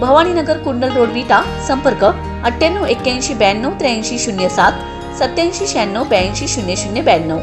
भवानीनगर कुंडल road विटा संपर्क अठ्ठ्याण्णव एक्क्याऐंशी ब्याण्णव त्र्याऐंशी शून्य सात सत्याऐंशी शहाण्णव ब्याऐंशी शून्य शून्य ब्याण्णव.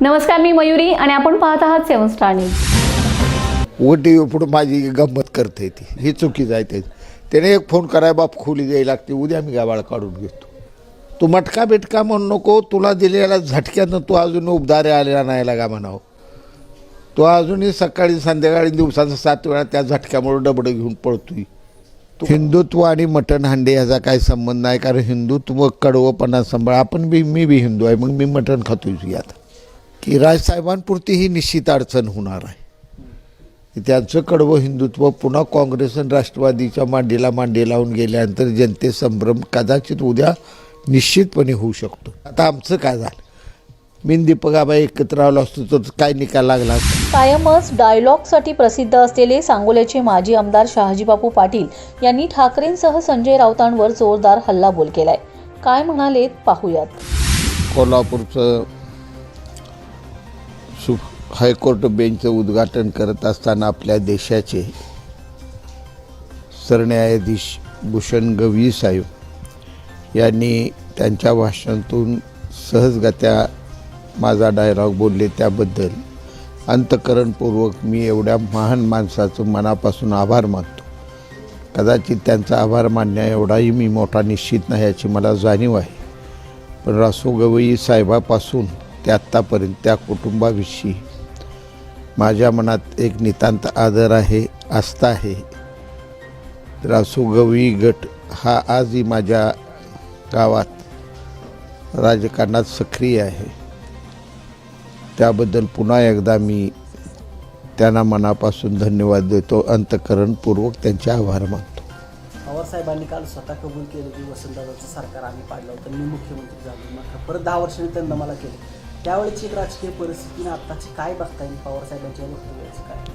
नमस्कार मी मयुरी आणि आपण पाहत आहात सेवन स्टार न्यूज. व टी व्ही पुढं माझी गंमत करते ती. ही चुकीचं आहे त्याने एक फोन कराय बाप खोली द्यायला लागते. उद्या मी गावाला काढून घेतो. तू मटका बिटका म्हणू नको तुला दिलेल्या झटक्यानं तू अजून उबदारे आलेला नाही लागा म्हणावं. तो अजूनही सकाळी संध्याकाळी दिवसाचा सात वेळा त्या झटक्यामुळे डबडं घेऊन पळतोय. हिंदुत्व आणि मटण हांडे ह्याचा काय संबंध नाही कारण हिंदुत्व कडवपणा संभाळ आपण बी मी बी हिंदू आहे मग मी मटण खातोय आता? की राजसाहेबांपुरती ही निश्चित अडचण होणार आहे. त्यांचं कडवं हिंदुत्व पुन्हा काँग्रेस आणि राष्ट्रवादीच्या मांडीला मांडी लावून गेल्यानंतर जनते संभ्रम कदाचित उद्या निश्चितपणे होऊ शकतो. आता आमचं काय झालं? मी दीपकाबा एकत्र आलो असतो तर काय निकाल लागला? कायमच डायलॉगसाठी प्रसिद्ध असलेले सांगोल्याचे माजी आमदार शहाजीबापू पाटील यांनी ठाकरेंसह संजय राऊतांवर जोरदार हल्लाबोल केलाय. काय म्हणालेत पाहूयात. कोल्हापूरचं सु हायकोर्ट बेंचचं उद्घाटन करत असताना आपल्या देशाचे सरन्यायाधीश भूषण गवई साहेब यांनी त्यांच्या भाषणातून सहजगत्या माझा डायलॉग बोलले त्याबद्दल अंतकरणपूर्वक मी एवढ्या महान माणसाचं मनापासून आभार मानतो. कदाचित त्यांचा आभार मानण्या एवढाही मी मोठा निश्चित नाही याची मला जाणीव आहे. पण रासो गवई साहेबापासून ते आत्तापर्यंत त्या कुटुंबाविषयी माझ्या मनात एक नितांत आदर आहे आस्था आहे. रासो गवई गट हा आजही माझ्या गावात राजकारणात सक्रिय आहे. त्याबद्दल पुन्हा एकदा मी त्यांना मनापासून धन्यवाद देतो. अंतकरणपूर्वक त्यांचे आभार मानतो. पवार साहेबांनी काल स्वतः कबूल केलं की वसंतदादाचं सरकार आम्ही पाडलं होतं. मी मुख्यमंत्री झालो मात्र परत दहा वर्षांनी त्यांना मला केलं. त्यावेळेची एक राजकीय परिस्थिती आत्ताची काय बघता येईल? पवार साहेबांच्या वक्तव्याचं काय?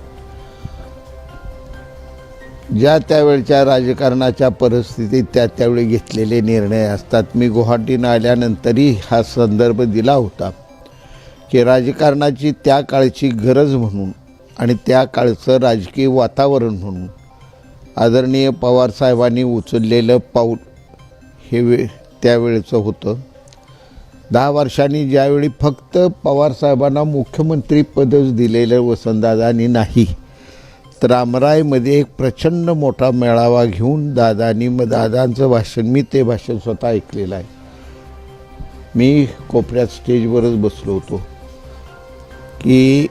ज्या त्यावेळच्या राजकारणाच्या परिस्थितीत त्या त्यावेळी घेतलेले निर्णय असतात. मी गुवाहाटीनं आल्यानंतरही हा संदर्भ दिला होता की राजकारणाची त्या काळची गरज म्हणून आणि त्या काळचं राजकीय वातावरण म्हणून आदरणीय पवारसाहेबांनी उचललेलं पाऊल हे वे त्यावेळेचं होतं. दहा वर्षांनी ज्यावेळी फक्त पवारसाहेबांना मुख्यमंत्रीपदच दिलेलं वसंतदादांनी नाही तर रामरायमध्ये एक प्रचंड मोठा मेळावा घेऊन दादानी मग दादांचं भाषण मी ते भाषण स्वतः ऐकलेलं आहे. मी कोपऱ्यात स्टेजवरच बसलो होतो. की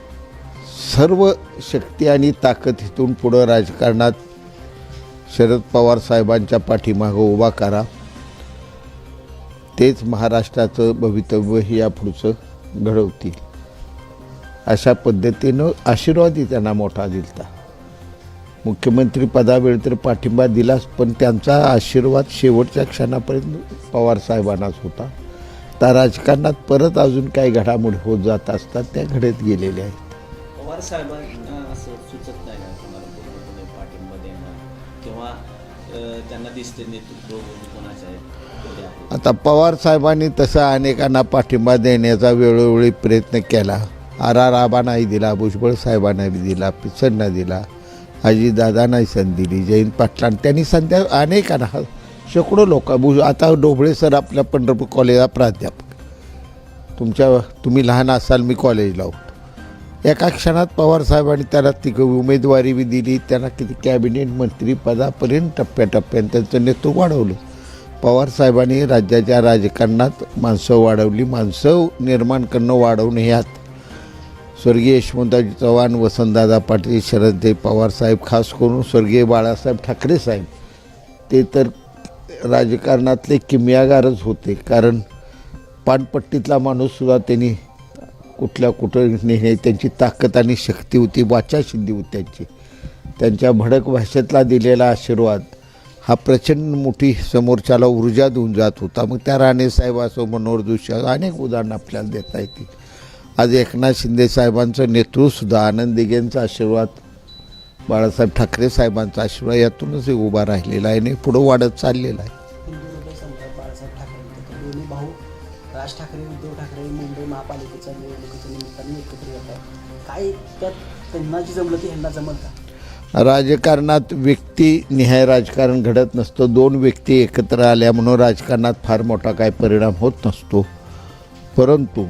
सर्व शक्ती आणि ताकद इथून पुढं राजकारणात शरद पवार साहेबांच्या पाठीमागं उभा करा. तेच महाराष्ट्राचं भवितव्य हे यापुढचं घडवतील. अशा पद्धतीनं आशीर्वादही त्यांना मोठा दिलता. मुख्यमंत्री पदावेळी तर पाठिंबा दिलाच पण त्यांचा आशीर्वाद शेवटच्या क्षणापर्यंत पवार साहेबांनाच होता. त्या राजकारणात परत अजून काही घडामोडी होत जात असतात त्या घडत गेलेल्या आहेत. पवार साहेबांना असं सुचत नाही का तुम्हाला पूर्णपणे पाठिंबा देणं किंवा अ, त्यांना दिसते नेतृत्व कोणाचे आहे? ते आहे. आता पवार साहेबांनी तसा अनेकांना पाठिंबा देण्याचा वेळोवेळी प्रयत्न केला. आर आर आबांनाही दिला भुजबळ साहेबांना बी दिला पिचडना दिला. अजितदादांनाही संधी दिली जयंत पाटलां त्यांनी संध्या अनेकांना शेकडो लोक आता डोबळे सर आपल्या पंढरपूर कॉलेजला प्राध्यापक. तुमच्या तुम्ही लहान असाल मी कॉलेजला होतो. एका क्षणात पवारसाहेबांनी त्याला ती उमेदवारी बी दिली त्यांना किती कॅबिनेट मंत्रीपदापर्यंत टप्प्याटप्प्याने त्यांचं नेतृत्व वाढवलं. पवार साहेबांनी राज्याच्या राजकारणात माणसं वाढवली माणसं निर्माण करणं वाढवणं ह्यात स्वर्गीय यशवंतराव चव्हाण वसंतदादा पाटील शरददेव पवारसाहेब खास करून स्वर्गीय बाळासाहेब ठाकरे साहेब ते तर राजकारणातले किमयागारच होते. कारण पानपट्टीतला माणूससुद्धा त्यांनी कुठल्या कुठं नेणे त्यांची ताकद आणि शक्ती होती वाचाशिद्धी होती त्यांची. त्यांच्या भडक भाषेतला दिलेला आशीर्वाद हा प्रचंड मोठी समोरच्याला ऊर्जा देऊन जात होता. मग त्या राणेसाहेब असो मनोहर जोशी असो, अनेक उदाहरणं आपल्याला देता येतील. आज एकनाथ शिंदे साहेबांचं नेतृत्वसुद्धा आनंद दिघेंचा आशीर्वाद बाळासाहेब ठाकरे साहेबांचा आशीर्वाद यातूनच हे उभा राहिलेला आहे आणि पुढं वाढत चाललेला आहे. हिंदू हृदय सम्राट बाळासाहेब ठाकरे होते तर दोन्ही भाऊ राज ठाकरे उद्धव ठाकरे मुंबई महापालिकेच्या निवडणुकीच्या निमित्ताने एकत्र येत आहेत. काय त्यात त्यांना जी जमलं ते ह्यांना जमल का? राजकारणात व्यक्तिनिहाय राजकारण घडत नसतं. दोन व्यक्ती एकत्र आल्या म्हणून राजकारणात फार मोठा काय परिणाम होत नसतो. परंतु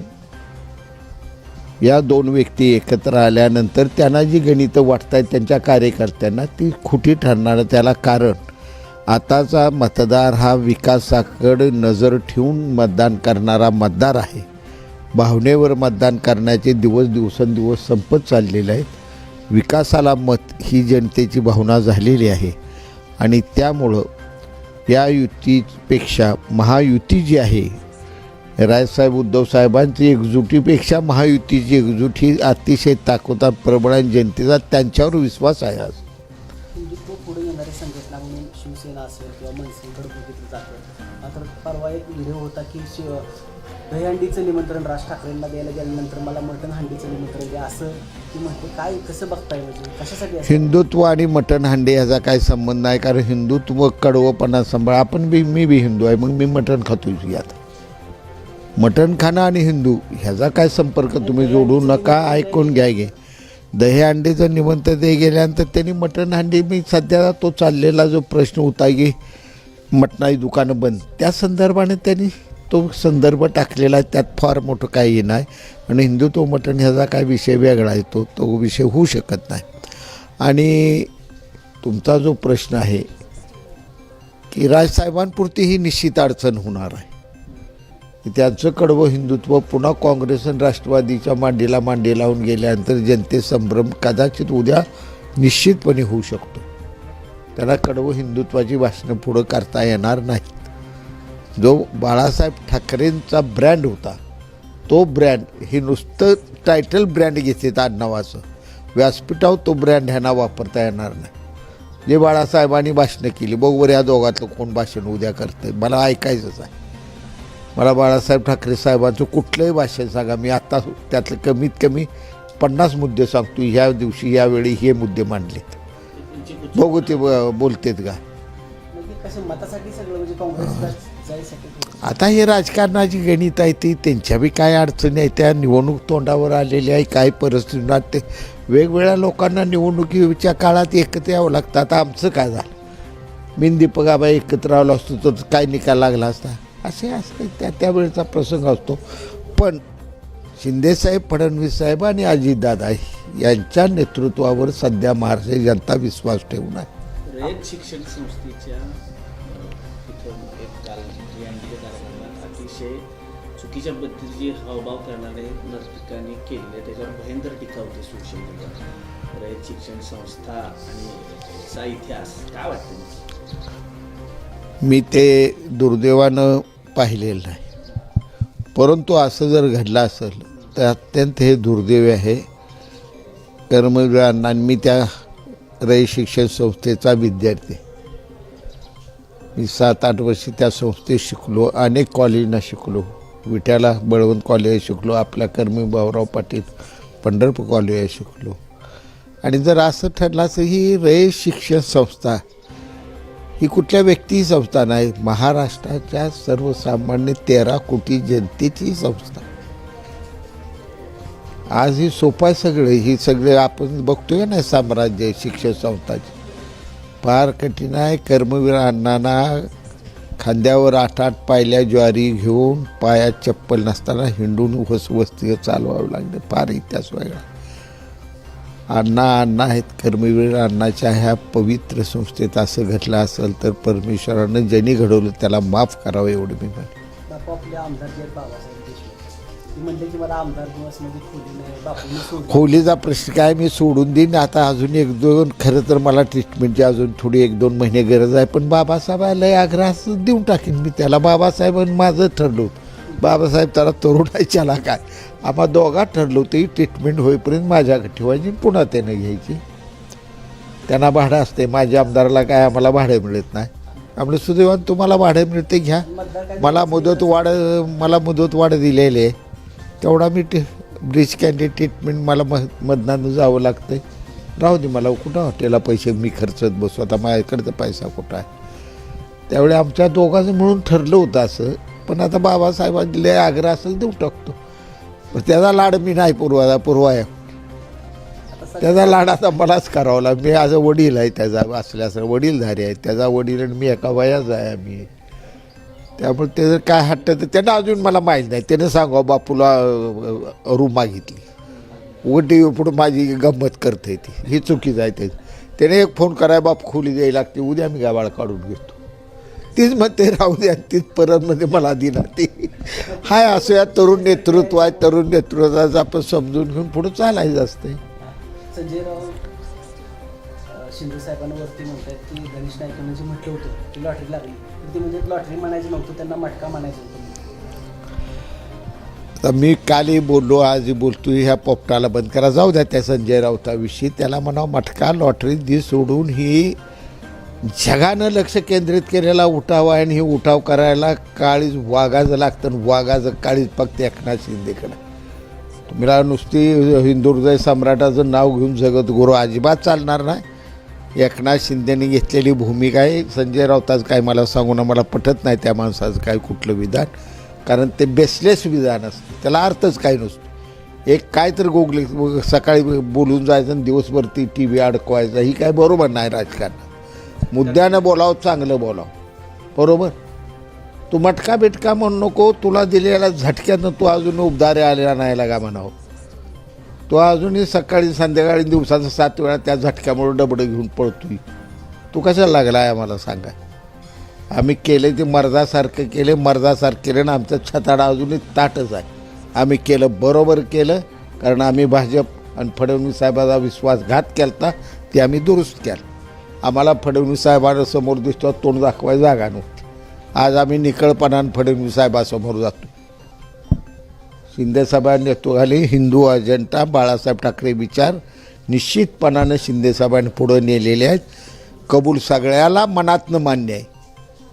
या दोन व्यक्ती एकत्र आल्यानंतर त्यांना जी गणितं वाटत आहेत त्यांच्या कार्यकर्त्यांना ती खोटी ठरणार त्याला कारण आताचा मतदार हा विकासाकडे नजर ठेवून मतदान करणारा मतदार आहे. भावनेवर मतदान करण्याचे दिवस दिवसेंदिवस संपत चाललेले आहेत. विकासाला मत ही जनतेची भावना झालेली आहे. आणि त्यामुळं या युतीपेक्षा महायुती जी आहे राजसाहेब उद्धव साहेबांची एकजुटीपेक्षा महायुतीची एकजूट ही अतिशय ताकदीत प्रबळ आणि जनतेचा त्यांच्यावर विश्वास आहे आज. हिंदुत्व पुढे येणारी संघटना म्हणून शिवसेना असेल किंवा मनसेकडे बघितलं जातं. मात्र परवा एक व्हिडिओ होता की शिव दहीहंडीचं निमंत्रण राज ठाकरेंना द्यायला गेल्यानंतर मला मटण हंडीचं निमंत्रण द्या असं म्हणते. काय कसं बघताय म्हणजे? कशासाठी हिंदुत्व आणि मटण हांडे ह्याचा काही संबंध नाही कारण हिंदुत्व कडवपणा सांभाळ आपण बी मी बी हिंदू आहे मग मी मटण खातोय यात. मटण आणि हिंदू ह्याचा काय संपर्क तुम्ही जोडू नका ऐकून घ्या गे. दही अंडेचं निमंत्रण ते गेल्यानंतर त्यांनी मटण हांडी मी सध्या तो चाललेला जो प्रश्न होता की मटणाई दुकानं बंद. त्या संदर्भाने त्यांनी तो संदर्भ टाकलेला आहे त्यात फार मोठं काही नाही. आणि हिंदुत्व मटण ह्याचा काय विषय वेगळा येतो तो विषय होऊ शकत नाही. आणि तुमचा जो प्रश्न आहे की राजसाहेबांपुरती ही निश्चित अडचण होणार आहे. की त्यांचं कडवं हिंदुत्व पुन्हा काँग्रेस आणि राष्ट्रवादीच्या मांडीला मांडी लावून गेल्यानंतर जनते संभ्रम कदाचित उद्या निश्चितपणे होऊ शकतो. त्याला कडवं हिंदुत्वाची भाषणं पुढं करता येणार नाहीत. जो बाळासाहेब ठाकरेंचा ब्रँड होता तो ब्रँड हे नुसतं टायटल ब्रँड घेते आडनावाचं. व्यासपीठावर तो ब्रँड ह्यांना वापरता येणार नाही. जे बाळासाहेबांनी भाषणं केली बघ या दोघातलं कोण भाषण उद्या करतं मला ऐकायचंच आहे. मला बाळासाहेब ठाकरे साहेबांचं कुठलंही भाषण सांगा. मी आत्ता त्यातले कमीत कमी पन्नास मुद्दे सांगतो ह्या दिवशी यावेळी हे मुद्दे मांडलेत. बघू ते बोलतेत का? म्हणजे म्हणजे आता हे राजकारणाची गणित आहे ती त्यांच्या बी काय अडचणी आहेत? त्या निवडणूक तोंडावर आलेल्या आहे काय परिस्थिती ते वेगवेगळ्या लोकांना निवडणुकीच्या काळात एकत्र यावं लागतं. आता आमचं काय झालं? मी दीपक आबा एकत्र आलो असतो तर काय निकाल लागला असता? असे असते. त्या त्यावेळेचा प्रसंग असतो. पण शिंदेसाहेब फडणवीस साहेब आणि अजितदादा यांच्या नेतृत्वावर सध्या महाराष्ट्र जनता विश्वास ठेवून आहे. रयत शिक्षण संस्थेच्या एक कार्यक्रमात अतिशय चुकीच्या पद्धतीची हावभाव करणारे नर्तकांनी केलेले त्याच्यावर भयंकर टीका होती सोशल मीडियावर. रयत शिक्षण संस्था आणि चा इतिहास काय वाटतं? मी ते दुर्दैवानं पाहिलेलं नाही. परंतु असं जर घडलं असेल तर अत्यंत हे दुर्दैव आहे. कर्मवीरांना मी त्या रई शिक्षण संस्थेचा विद्यार्थी. मी सात आठ वर्ष त्या संस्थेत शिकलो अनेक कॉलेजना शिकलो. विट्याला बळवंत कॉलेज शिकलो आपल्या कर्मी भाऊराव पाटील पंढरपूर कॉलेज शिकलो. आणि जर असं ठरलं असं ही रय शिक्षण संस्था ही कुठल्या व्यक्ती संस्था नाही. महाराष्ट्राच्या सर्वसामान्य तेरा कोटी जनतेची संस्था. आज ही सोपा सगळे. ही सगळे आपण बघतोय ना साम्राज्य शिक्षण संस्थाचे. फार कठीण आहे. कर्मवीर अण्णांना खांद्यावर आठ आठ पायल्या ज्वारी घेऊन पायात चप्पल नसताना हिंडून वस वस्ती चालवावं लागलं. फार इतिहास वेगळा. अण्णा अण्णा आहेत कर्मवीर अण्णाच्या ह्या पवित्र संस्थेत असं घडलं असेल तर परमेश्वरानं ज्यांनी घडवलं त्याला माफ करावं एवढं मी म्हणतो बापू आपले आमदार जे आहेत बाबासाहेब देशमुख. ते म्हणले की मला आमदार दिवसमध्ये खोली नाही. बापूने सोडलं खोलीचा प्रश्न काय? मी सोडून देईन. आता अजून एक दोन खरं तर मला ट्रीटमेंटची अजून थोडी एक दोन महिने गरज आहे पण बाबासाहेबाला आग्रह देऊन टाकीन मी. त्याला बाबासाहेबांनी माझं ठरलं होतं. बाबासाहेब त्याला तरुणाच्याला काय आम्हा दोघा ठरलं होतं ट्रीटमेंट होईपर्यंत माझ्याकडे ठेवायची पुन्हा त्यानं घ्यायची. त्यांना भाडं असते माझ्या आमदाराला काय आम्हाला भाडं मिळत नाही. आम्ही सुदैवान तुम्हाला भाडं मिळते घ्या. मला मुदत वाढ मला मुदत वाढ दिलेली आहे. तेवढा मी टे ब्रिज कॅन्डी ट्रीटमेंट मला म मधनानं जावं लागतं राहू दे मला कुठं हॉटेलला पैसे मी खर्चत बसू आता माझ्याकडचा पैसा कुठं आहे? त्यावेळी आमच्या दोघांचं म्हणून ठरलं होतं असं. पण आता बाबासाहेबांनी लय आग्रह असेल देऊ टाकतो पण त्याचा लाड मी नाही पुरवा पुरवाया. त्याचा लाड आता मलाच करावा लागला. मी आज वडील आहे त्याचा असल्याचं वडीलधारी आहे. त्याचा वडील आणि मी एका वयाच आहे आम्ही. त्यामुळे त्याचं काय हट्ट तर त्यानं अजून मला माहीत नाही. त्यानं सांगा बापूला रूम मागितली. वडी पुढं माझी गंमत करते ती. ही चुकीच आहे ते. त्याने एक फोन कराय बाप खोली द्यायला लागते. उद्या मी गावाला काढून घेतो. तीच म्हणते राहू द्या तीच परत मध्ये मला दिला ती. हाय असं या तरुण नेतृत्व आहे तरुण नेतृत्वाचं आपण समजून घेऊन पुढं चालायचं असते संजय राव अं, शिंदे साहेबांवरती म्हणतात की गणेश नाईकांनी जे म्हटलं होतं की लॉटरी लागली. तर ते म्हणजे लॉटरी म्हणायचं नव्हतं त्यांना मटका म्हणायचं होतं. आता मी कालही बोललो आजही बोलतोय ह्या पोपटाला बंद करा. जाऊ द्या त्या संजय राऊताविषयी त्याला म्हणावं मटका लॉटरी दी सोडून ही जगानं लक्ष केंद्रित केलेला उठाव आहे आणि हे उठाव करायला काळीज वाघाचं लागतं आणि वाघाचं काळीज फक्त एकनाथ शिंदेकडं. तुम्हाला नुसती हिंदू हृदय सम्राटाचं नाव घेऊन जगत गुरु अजिबात चालणार नाही. एकनाथ शिंदेने घेतलेली भूमिका आहे. संजय राऊताचं काय मला सांगू ना मला पटत नाही त्या माणसाचं काय कुठलं विधान. कारण ते बेसलेस विधान असतं. त्याला अर्थच काही नसतो. एक काय तर गोगले सकाळी बोलून जायचं आणि दिवसभर ती टी व्ही अडकवायचा ही काय बरोबर नाही राजकारणात मुद्द्यानं बोलावं चांगलं बोलावं. बरोबर? तू मटका बिटका म्हणू नको तुला दिलेल्या झटक्यानं तू अजून उबदारे आलेला नाही लागा म्हणावं. तो अजूनही सकाळी संध्याकाळी दिवसाचा सात वेळा त्या झटक्यामुळे डबडं घेऊन पळतोय. तू कशाला लागला आहे आम्हाला सांगा? आम्ही केले ते मर्दासारखं केले मर्दासारखं केलं आणि आमचं छताडा अजूनही ताटच आहे. आम्ही केलं बरोबर केलं कारण आम्ही भाजप आणि फडणवीस साहेबाचा विश्वासघात केला ते आम्ही दुरुस्त केलं. आम्हाला फडणवीस साहेबांसमोर दिसतो तोंड दाखवाय जागा नव्हती आज आम्ही निकळपणानं फडणवीस साहेबासमोर जातो. शिंदे नेतृत्वाखाली हिंदू अजेंडा बाळासाहेब ठाकरे विचार निश्चितपणानं शिंदेसाहेबांनी पुढं नेलेले आहेत. कबूल सगळ्याला मनातनं मान्य आहे.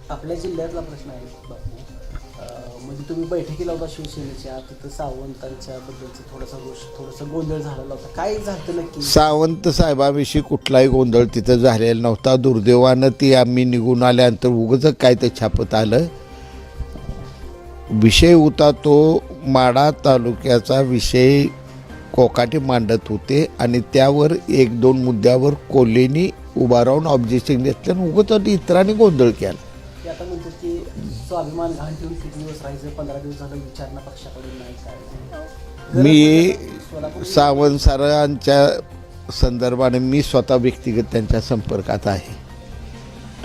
आपल्या जिल्ह्यातला प्रश्न आहे. तुम्ही बैठकीला होता शिवसेनेच्या तिथं सावंतांच्या बद्दलचं थोडासा गोष्ट थोडासा गोंधळ झालेला होता. काय झालं नक्की? सावंत साहेबाविषयी कुठलाही गोंधळ तिथं झालेला नव्हता. दुर्दैवानं ती आम्ही निघून आल्यानंतर उगच काय ते छापत आलं. विषय होता तो माडा तालुक्याचा विषय कोकाटे मांडत होते आणि त्यावर एक दोन मुद्द्यावर कोल्हेनी उभा राहून ऑब्जेक्शन घेतलं आणि उगच इतरांनी गोंधळ केला. स्वाभिमान घाण ठेवून किती दिवस राहायचं? पंधरा दिवस झालं विचारणा पक्षाकडून नाही काय मी सोलापूर सावंत सरांच्या संदर्भाने मी स्वतः व्यक्तिगत त्यांच्या संपर्कात आहे.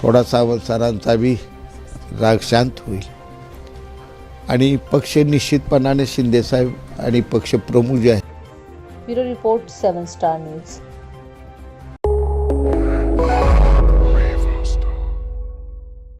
थोडा सावंत सरांचा बी राग शांत होईल. आणि पक्ष निश्चितपणाने शिंदेसाहेब आणि पक्षप्रमुख जे आहेत bureau report seven star news.